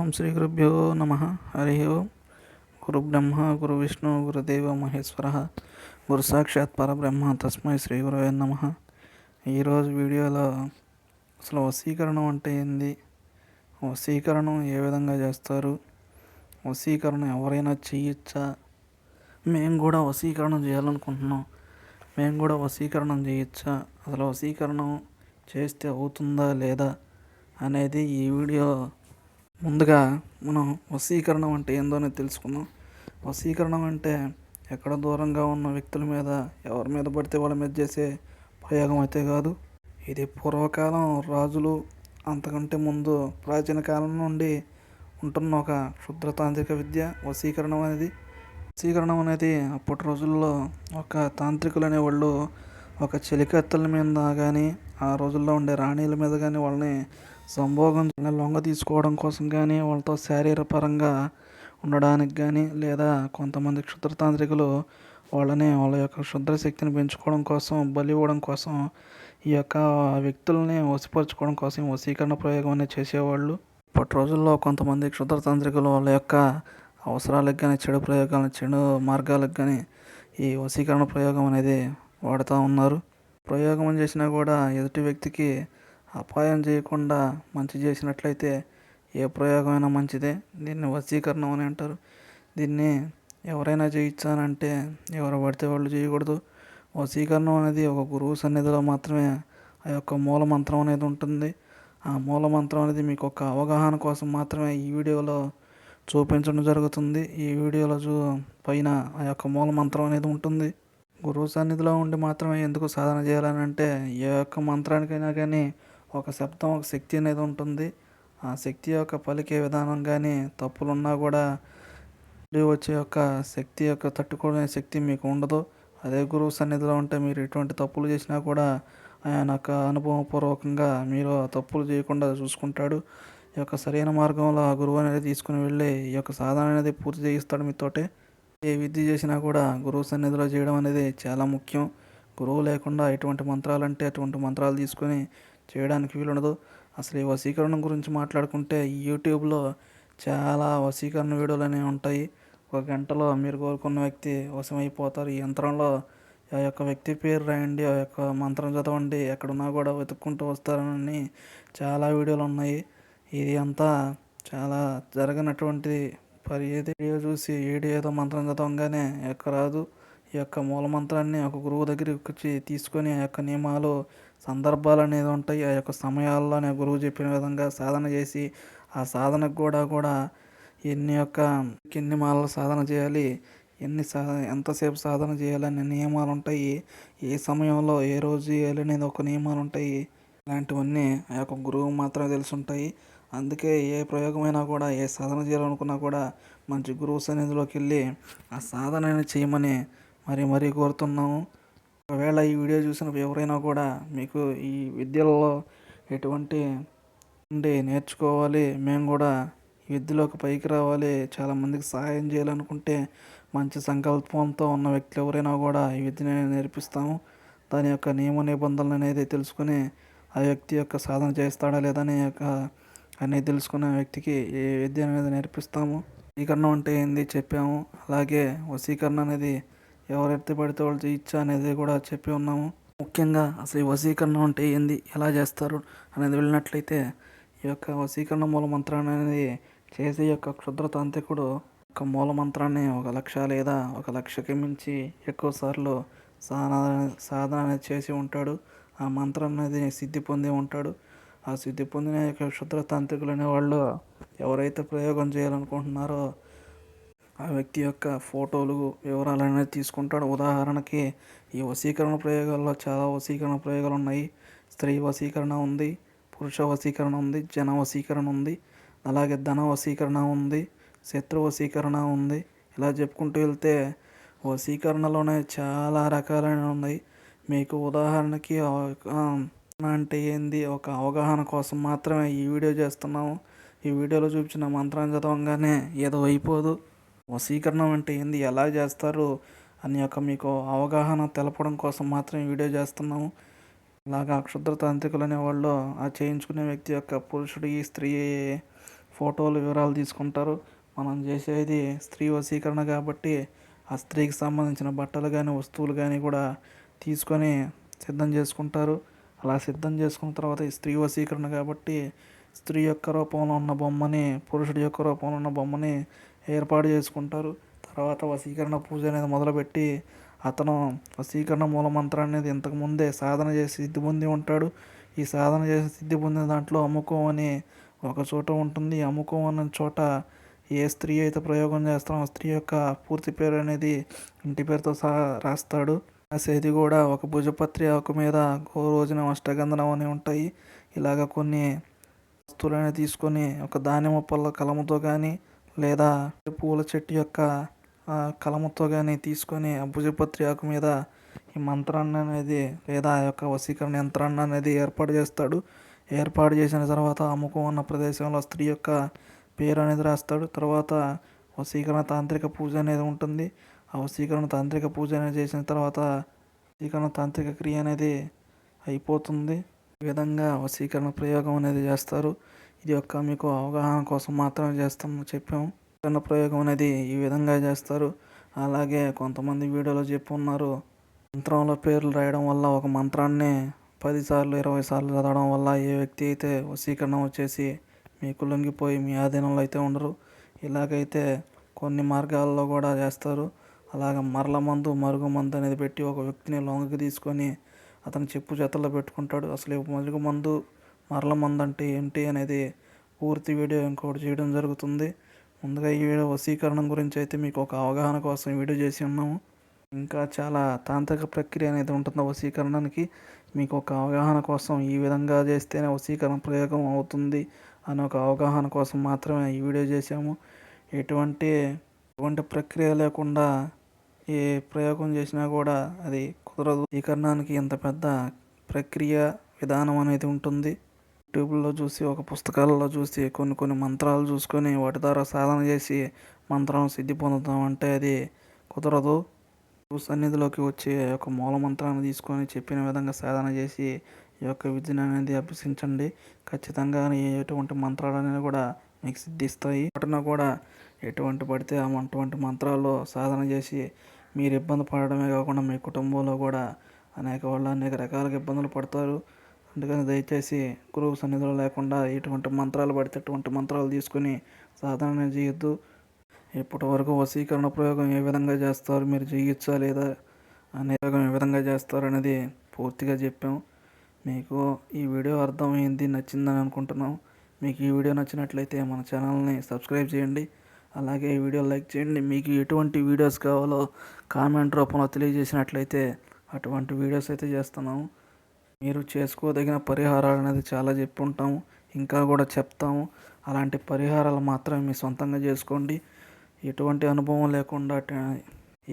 ఓం శ్రీ గురుభ్యో నమ. హరి ఓం. గురు బ్రహ్మ గురు విష్ణు గురుదేవ మహేశ్వర గురు సాక్షాత్ పరబ్రహ్మ తస్మై శ్రీ గురువే నమ. ఈరోజు వీడియోలో అసలు వశీకరణం అంటే ఏంది? వశీకరణం ఏ విధంగా చేస్తారు? వశీకరణం ఎవరైనా చేయొచ్చా? మేము కూడా వశీకరణం చేయాలనుకుంటున్నాం. మేము కూడా వశీకరణం చేయొచ్చా? అసలు వశీకరణం చేస్తే అవుతుందా లేదా అనేది ఈ వీడియో ముందుగా మనం వశీకరణం అంటే ఏందో అనేది తెలుసుకుందాం. వశీకరణం అంటే ఎక్కడ దూరంగా ఉన్న వ్యక్తుల మీద ఎవరి మీద పడితే వాళ్ళ మీద చేసే ప్రయోగం అయితే కాదు. ఇది పూర్వకాలం రాజులు అంతకంటే ముందు ప్రాచీన కాలం నుండి ఉంటున్న ఒక క్షుద్రతాంత్రిక విద్య వశీకరణం అనేది. వశీకరణం అనేది అప్పటి రోజుల్లో ఒక తాంత్రికులు అనేవాళ్ళు ఒక చెలికత్తెల మీద కానీ ఆ రోజుల్లో ఉండే రాణీల మీద కానీ వాళ్ళని సంభోగం లొంగ తీసుకోవడం కోసం కానీ వాళ్ళతో శారీరపరంగా ఉండడానికి కానీ లేదా కొంతమంది క్షుద్రతాంత్రికులు వాళ్ళని వాళ్ళ యొక్క క్షుద్ర శక్తిని పెంచుకోవడం కోసం బలి ఇవ్వడం కోసం ఈ యొక్క వ్యక్తుల్ని వసిపరచుకోవడం కోసం వసీకరణ ప్రయోగం అనేది చేసేవాళ్ళు. ఇప్పటి రోజుల్లో కొంతమంది క్షుద్రతాంత్రికులు వాళ్ళ యొక్క అవసరాలకు కానీ చెడు ప్రయోగాలను చెడు మార్గాలకు కానీ ఈ వసీకరణ ప్రయోగం అనేది వాడుతూ ఉన్నారు. ప్రయోగం చేసినా కూడా ఎదుటి వ్యక్తికి అపాయం చేయకుండా మంచి చేసినట్లయితే ఏ ప్రయోగమైనా మంచిదే. దీన్ని వశీకరణం అని అంటారు. దీన్ని ఎవరైనా చేయించానంటే ఎవరు పడితే వాళ్ళు చేయకూడదు. వశీకరణం అనేది ఒక గురువు సన్నిధిలో మాత్రమే ఆ యొక్క మూల మంత్రం అనేది ఉంటుంది. ఆ మూల మంత్రం అనేది మీకు ఒక అవగాహన కోసం మాత్రమే ఈ వీడియోలో చూపించడం జరుగుతుంది. ఈ వీడియోలో చూ పైన ఆ యొక్క మూల మంత్రం అనేది ఉంటుంది. గురువు సన్నిధిలో ఉండి మాత్రమే ఎందుకు సాధన చేయాలని అంటే ఏ యొక్క మంత్రానికైనా కానీ ఒక శబ్దం ఒక శక్తి అనేది ఉంటుంది. ఆ శక్తి యొక్క పలికే విధానం కానీ తప్పులున్నా కూడా వచ్చే యొక్క శక్తి యొక్క తట్టుకునే శక్తి మీకు ఉండదు. అదే గురువు సన్నిధిలో ఉంటే మీరు ఎటువంటి తప్పులు చేసినా కూడా ఆయన యొక్క అనుభవపూర్వకంగా మీరు తప్పులు చేయకుండా చూసుకుంటాడు. ఈ యొక్క సరైన మార్గంలో ఆ గురువు అనేది తీసుకుని వెళ్ళి ఈ యొక్క సాధన అనేది పూర్తి చేయిస్తాడు మీతోటే. ఏ విద్య చేసినా కూడా గురువు సన్నిధిలో చేయడం అనేది చాలా ముఖ్యం. గురువు లేకుండా ఎటువంటి మంత్రాలు అంటే అటువంటి మంత్రాలు తీసుకొని చేయడానికి వీలుండదు. అసలు ఈ వశీకరణం గురించి మాట్లాడుకుంటే యూట్యూబ్లో చాలా వశీకరణ వీడియోలు అనేవి ఉంటాయి. ఒక గంటలో మీరు కోరుకున్న వ్యక్తి వశమైపోతారు. ఈ యంత్రంలో ఆ యొక్క వ్యక్తి పేరు రాయండి ఆ యొక్క మంత్రం చదవండి ఎక్కడున్నా కూడా వెతుక్కుంటూ వస్తారని చాలా వీడియోలు ఉన్నాయి. ఇది అంతా చాలా జరగనటువంటి పరి వీడియో చూసి ఏడు ఏదో మంత్రం చదవంగానే ఎక్కరాదు. ఈ యొక్క మూల మంత్రాన్ని ఒక గురువు దగ్గరికి వచ్చి తీసుకొని ఆ యొక్క నియమాలు సందర్భాలు అనేది ఉంటాయి ఆ యొక్క సమయాల్లోనే గురువు చెప్పిన విధంగా సాధన చేసి ఆ సాధనకు కూడా కూడా ఎన్ని యొక్క ఎన్ని మాలలు సాధన చేయాలి ఎన్ని సా ఎంతసేపు సాధన చేయాలనే నియమాలు ఉంటాయి ఏ సమయంలో ఏ రోజు చేయాలి అనేది ఒక నియమాలు ఉంటాయి ఇలాంటివన్నీ ఆ యొక్క గురువు మాత్రమే తెలిసి ఉంటాయి అందుకే ఏ ప్రయోగమైనా కూడా ఏ సాధన చేయాలనుకున్నా కూడా మంచి గురువు సన్నిధిలోకి వెళ్ళి ఆ సాధన చేయమని మరీ మరీ కోరుతున్నాము. ఒకవేళ ఈ వీడియో చూసిన ఎవరైనా కూడా మీకు ఈ విద్యలలో ఎటువంటి ఉండి నేర్చుకోవాలి మేము కూడా ఈ విద్యలోకి పైకి రావాలి చాలామందికి సహాయం చేయాలనుకుంటే మంచి సంకల్పంతో ఉన్న వ్యక్తులు ఎవరైనా కూడా ఈ విద్యను నేర్పిస్తాము. దాని యొక్క నియమ నిబంధనలు అనేది తెలుసుకుని ఆ వ్యక్తి యొక్క సాధన చేస్తాడా లేదా అనే యొక్క అనేది తెలుసుకున్న వ్యక్తికి ఏ విద్య అనేది నేర్పిస్తాము. వశీకరణం అంటే ఏంది చెప్పాము. అలాగే వసీకరణ అనేది ఎవరెత్తి పడితే వాళ్ళు చేయొచ్చు అనేది కూడా చెప్పి ఉన్నాము. ముఖ్యంగా అసలు ఈ వశీకరణం అంటే ఏంది? ఎలా చేస్తారు? అనేది వెళ్ళినట్లయితే ఈ యొక్క వశీకరణ మూల మంత్రాన్ని అనేది చేసే యొక్క క్షుద్ర తాంత్రికుడు ఒక మూల మంత్రాన్ని ఒక లక్ష లేదా ఒక లక్షకి మించి ఎక్కువసార్లు సాధన సాధన అనేది చేసి ఉంటాడు. ఆ మంత్రం అనేది సిద్ధి పొంది ఉంటాడు. ఆ సిద్ధి పొందిన యొక్క క్షుద్ర తాంత్రికులు అనేవాళ్ళు ఎవరైతే ప్రయోగం చేయాలనుకుంటున్నారో ఆ వ్యక్తి యొక్క ఫోటోలు వివరాలు అనేది తీసుకుంటాడు. ఉదాహరణకి ఈ వశీకరణ ప్రయోగాల్లో చాలా వశీకరణ ప్రయోగాలు ఉన్నాయి. స్త్రీ వశీకరణ ఉంది పురుష వశీకరణ ఉంది జన వశీకరణ ఉంది అలాగే ధన వశీకరణ ఉంది శత్రు వశీకరణ ఉంది. ఇలా చెప్పుకుంటూ వెళ్తే వశీకరణలోనే చాలా రకాలైన ఉన్నాయి. మీకు ఉదాహరణకి అంటే ఏంది? ఒక అవగాహన కోసం మాత్రమే ఈ వీడియో చేస్తున్నాము. ఈ వీడియోలో చూపించిన మంత్రం చదవంగానే ఏదో అయిపోదు. వశీకరణం అంటే ఏంది? ఎలా చేస్తారు? అని యొక్క మీకు అవగాహన తెలపడం కోసం మాత్రం వీడియో చేస్తున్నాము. ఇలాగ క్షుద్ర తాంత్రికులు అనేవాళ్ళు ఆ చేయించుకునే వ్యక్తి యొక్క పురుషుడి స్త్రీ ఫోటోలు వివరాలు తీసుకుంటారు. మనం చేసేది స్త్రీ వశీకరణ కాబట్టి ఆ స్త్రీకి సంబంధించిన బట్టలు కానీ వస్తువులు కానీ కూడా తీసుకొని సిద్ధం చేసుకుంటారు. అలా సిద్ధం చేసుకున్న తర్వాత ఈ స్త్రీ వశీకరణ కాబట్టి స్త్రీ యొక్క రూపంలో ఉన్న బొమ్మని పురుషుడి యొక్క రూపంలో ఉన్న బొమ్మని ఏర్పాటు చేసుకుంటారు. తర్వాత వశీకరణ పూజ అనేది మొదలుపెట్టి అతను వశీకరణ మూల మంత్రాన్ని అనేది ఇంతకుముందే సాధన చేసి సిద్ధి పొంది ఉంటాడు. ఈ సాధన చేసి సిద్ధి పొందిన దాంట్లో అమ్ముకోం అనే ఒక చోట ఉంటుంది. అమ్ముకోం అన్న చోట ఏ స్త్రీ అయితే ప్రయోగం చేస్తామో ఆ స్త్రీ యొక్క పూర్తి పేరు అనేది ఇంటి పేరుతో సహా రాస్తాడు. రాసేది కూడా ఒక భుజపత్రి ఆకు మీద రోజున అష్టగంధనం అని ఉంటాయి. ఇలాగ కొన్ని వస్తువులను తీసుకొని ఒక దానిమ్మ పళ్ళ కలముతో కానీ లేదా పూల చెట్టు యొక్క కలముతో కానీ తీసుకొని ఆ భుజపత్రి ఆకు మీద ఈ మంత్రాన్ని అనేది లేదా ఆ యొక్క వశీకరణ యంత్రాన్ని అనేది ఏర్పాటు చేస్తాడు. ఏర్పాటు చేసిన తర్వాత అమ్ముకం ఉన్న ప్రదేశంలో స్త్రీ యొక్క పేరు అనేది రాస్తాడు. తర్వాత వశీకరణ తాంత్రిక పూజ అనేది ఉంటుంది. ఆ వశీకరణ తాంత్రిక పూజ అనేది చేసిన తర్వాత వశీకరణ తాంత్రిక క్రియ అనేది అయిపోతుంది. ఈ విధంగా వశీకరణ ప్రయోగం అనేది చేస్తారు. ఇది యొక్క మీకు అవగాహన కోసం మాత్రమే చేస్తాము చెప్పాము. వశీకరణ ప్రయోగం అనేది ఈ విధంగా చేస్తారు. అలాగే కొంతమంది వీడియోలో చెప్పున్నారు. మంత్రంలో పేర్లు రాయడం వల్ల ఒక మంత్రాన్ని పదిసార్లు ఇరవై సార్లు చదవడం వల్ల ఏ వ్యక్తి అయితే వశీకరణ వచ్చేసి మీకు లొంగిపోయి మీ ఆధీనంలో అయితే ఉండరు. ఇలాగైతే కొన్ని మార్గాల్లో కూడా చేస్తారు. అలాగే మరల మందు మరుగు మందు అనేది పెట్టి ఒక వ్యక్తిని లొంగకి తీసుకొని అతను చెప్పు చేతల్లో పెట్టుకుంటాడు. అసలు మరుగు మందు మరల మందు అంటే ఏంటి అనేది పూర్తి వీడియో ఇంకోటి చేయడం జరుగుతుంది. ముందుగా ఈ వీడియో వశీకరణం గురించి అయితే మీకు ఒక అవగాహన కోసం వీడియో చేసి ఉన్నాము. ఇంకా చాలా తాంత్రిక ప్రక్రియ అనేది ఉంటుంది వశీకరణానికి? మీకు ఒక అవగాహన కోసం ఈ విధంగా చేస్తేనే వశీకరణ ప్రయోగం అవుతుంది అనే ఒక అవగాహన కోసం మాత్రమే ఈ వీడియో చేసాము ఎటువంటి ఎటువంటి ప్రక్రియ లేకుండా ఏ ప్రయోగం చేసినా కూడా అది కుదరదు. వశీకరణానికి ఇంత పెద్ద ప్రక్రియ విధానం అనేది ఉంటుంది. యూట్యూబ్లో చూసి ఒక పుస్తకాలలో చూసి కొన్ని కొన్ని మంత్రాలు చూసుకొని వాటి ద్వారా సాధన చేసి మంత్రం సిద్ధి పొందుతామంటే అది కుదరదు. సన్నిధిలోకి వచ్చి యొక్క మూల మంత్రాన్ని తీసుకొని చెప్పిన విధంగా సాధన చేసి ఈ యొక్క విద్యను అనేది అభ్యసించండి. ఖచ్చితంగా ఎటువంటి మంత్రాలు అనేది కూడా మీకు సిద్ధిస్తాయి. వాటిని కూడా ఎటువంటి పడితే అటువంటి మంత్రాల్లో సాధన చేసి మీరు ఇబ్బంది పడడమే కాకుండా మీ కుటుంబంలో కూడా అనేక వాళ్ళు అనేక రకాలుగా ఇబ్బందులు పడతారు. అందుకని దయచేసి గురువు సన్నిధిలో లేకుండా ఎటువంటి మంత్రాలు పడితే అటువంటి మంత్రాలు తీసుకొని సాధన చేయొద్దు. ఇప్పటి వరకు వశీకరణ ప్రయోగం ఏ విధంగా చేస్తారు మీరు చేయొచ్చా లేదా అనే ప్రయోగం ఏ విధంగా చేస్తారు అనేది పూర్తిగా చెప్పాం. మీకు ఈ వీడియో అర్థమైంది నచ్చిందని అనుకుంటున్నాం. మీకు ఈ వీడియో నచ్చినట్లయితే మన ఛానల్ని సబ్స్క్రైబ్ చేయండి. అలాగే ఈ వీడియో లైక్ చేయండి. మీకు ఎటువంటి వీడియోస్ కావాలో కామెంట్ రూపంలో తెలియజేసినట్లయితే అటువంటి వీడియోస్ అయితే చేస్తున్నాము మీరు చేసుకోదగిన పరిహారాలు అనేది చాలా చెప్పి ఉంటాము ఇంకా కూడా చెప్తాము. అలాంటి పరిహారాలు మాత్రమే మీ సొంతంగా చేసుకోండి. ఎటువంటి అనుభవం లేకుండా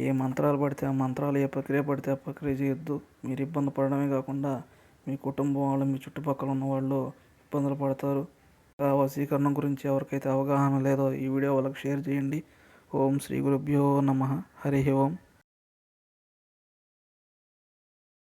ఏ మంత్రాలు పడితే ఆ మంత్రాలు ఏ ప్రక్రియ పడితే ఆ ప్రక్రియ చేయొద్దు. మీరు ఇబ్బంది పడడమే కాకుండా మీ కుటుంబం వాళ్ళు మీ చుట్టుపక్కల ఉన్న వాళ్ళు ఇబ్బందులు పడతారు. వశీకరణం గురించి ఎవరికైతే అవగాహన లేదో ఈ వీడియో వాళ్ళకి షేర్ చేయండి. ఓం శ్రీ గురుభ్యో నమ. హరి ఓం.